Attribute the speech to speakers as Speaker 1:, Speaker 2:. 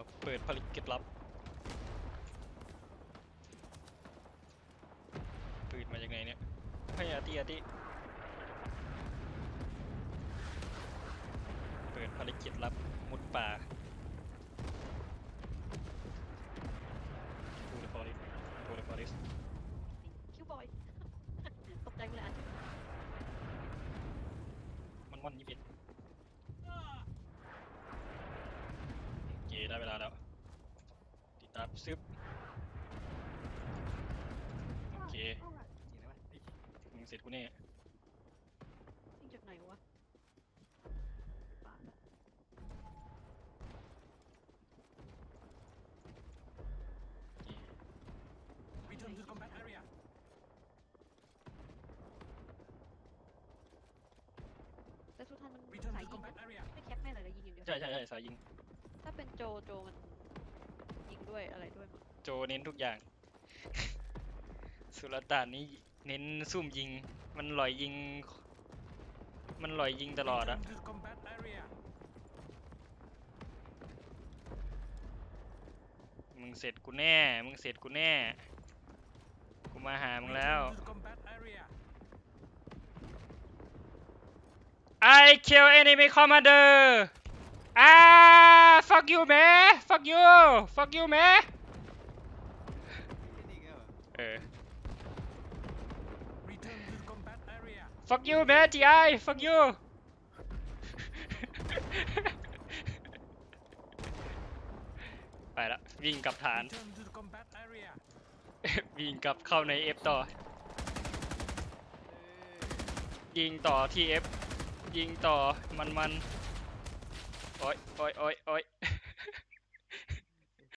Speaker 1: อเปิดภารกิจลับ ปืนมาจากไหนเนี่ยให้อาร์ตี้อาร์ตี้เปิดภารกิจลับมุดป่า to the forest to the forest
Speaker 2: คิวบอยตกใจเลยอะ
Speaker 1: มันมันยี่สิบเอ็ดโอเค ได้เวลาแล้ว ติดตามซึบโอเค
Speaker 3: จริงนะวะ
Speaker 1: มึงเสร็จกูแน่
Speaker 2: ยิงจากไหนวะป่าละ
Speaker 1: โอเค
Speaker 3: Return to combat area
Speaker 2: แต่สุดท้ายมัน
Speaker 3: Return
Speaker 2: สาย
Speaker 3: to
Speaker 2: ยิง
Speaker 3: combat area
Speaker 2: ไม่แคปไม่อะไรเลยยิงอย่างเดียว
Speaker 1: ใช่ใช่ใช่สายยิง
Speaker 2: ถ้า เป็นโจโจมันยิงด้วยอะไรด้วยมั้ง
Speaker 1: โจเน้นทุกอย่าง สุลต่านนี่เน้นซุ่มยิง มันลอยยิง มันลอยยิงตลอดอะ
Speaker 3: Return to combat area
Speaker 1: มึงเสร็จกูแน่ มึงเสร็จกูแน่ กูมาหามึงแล้ว
Speaker 3: Return to combat area
Speaker 1: I kill enemy commander ah fuck you man fuck you fuck you man
Speaker 3: นี่ไงวะ
Speaker 1: เออ
Speaker 3: Return to combat area
Speaker 1: fuck you man GI fuck you ไปละวิ่งกลับฐาน วิ่งกลับเข้าใน F ต่อ ยิงต่อที่ F ยิงต่อมันมัน โอ้ยโอ้ยโอ้ยโอ้ย